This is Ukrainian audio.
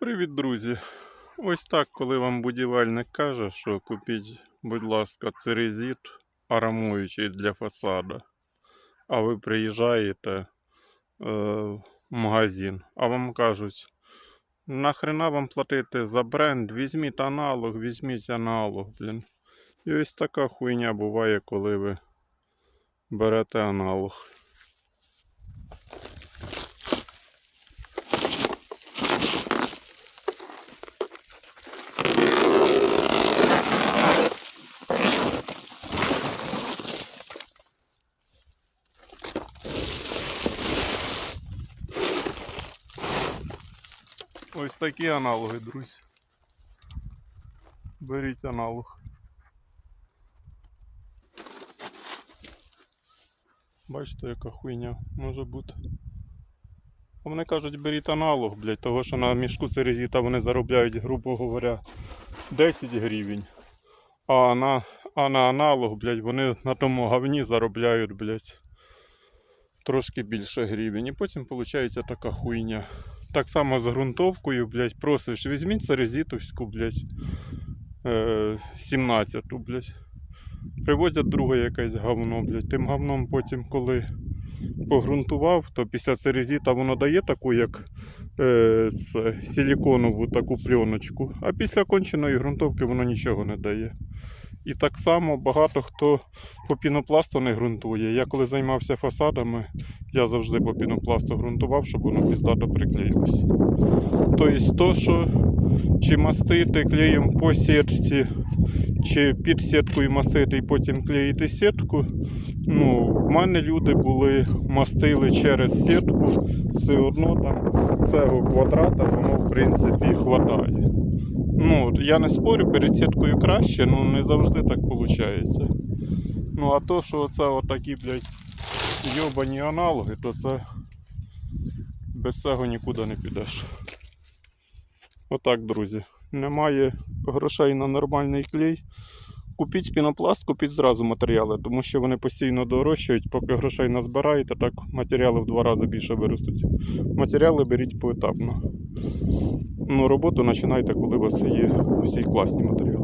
Привіт, друзі! Ось так, коли вам будівельник каже, що купіть, будь ласка, церезіт арамуючий для фасада, а ви приїжджаєте е, в магазин, а вам кажуть, нахрена вам платити за бренд, візьміть аналог, візьміть аналог, блін. І ось така хуйня буває, коли ви берете аналог. Ось такі аналоги, друзі. Беріть аналог. Бачите, яка хуйня може бути. А вони кажуть, беріть аналог, блядь, того що на мішку церезіта вони заробляють, грубо говоря, 10 гривень. А на, а на аналог, блядь, вони на тому говні заробляють, блядь, трошки більше гривень. І потім виходить така хуйня. Так само з ґрунтовкою, блядь, просиш, візьміть церезітовську, блядь, е, 17-ту, блядь. Привозять друге якесь говно, блядь. Тим говном потім, коли погрунтував, то після церезіта воно дає таку, як е, силіконову таку пленочку, а після конченої ґрунтовки воно нічого не дає. І так само багато хто по пінопласту не ґрунтує. Я коли займався фасадами, я завжди по пінопласту ґрунтував, щоб воно піздато приклеїлося. Тобто, то, що чи мастити клеєм по сітці, чи під сіткою мастити і потім клеїти сітку. Ну, в мене люди були мастили через сітку, все одно там цього квадрата воно в принципі хватає. Ну, я не спорю, перед сіткою краще, ну не завжди так виходить. Ну, а то, що це отакі, блядь, йобані аналоги, то це без цього нікуди не підеш. Отак, друзі. Немає грошей на нормальний клей. Купіть пінопласт, купіть зразу матеріали, тому що вони постійно дорожчають. Поки грошей назбираєте, так матеріали в два рази більше виростуть. Матеріали беріть поетапно. Ну, роботу починайте, коли у вас є усі класні матеріали.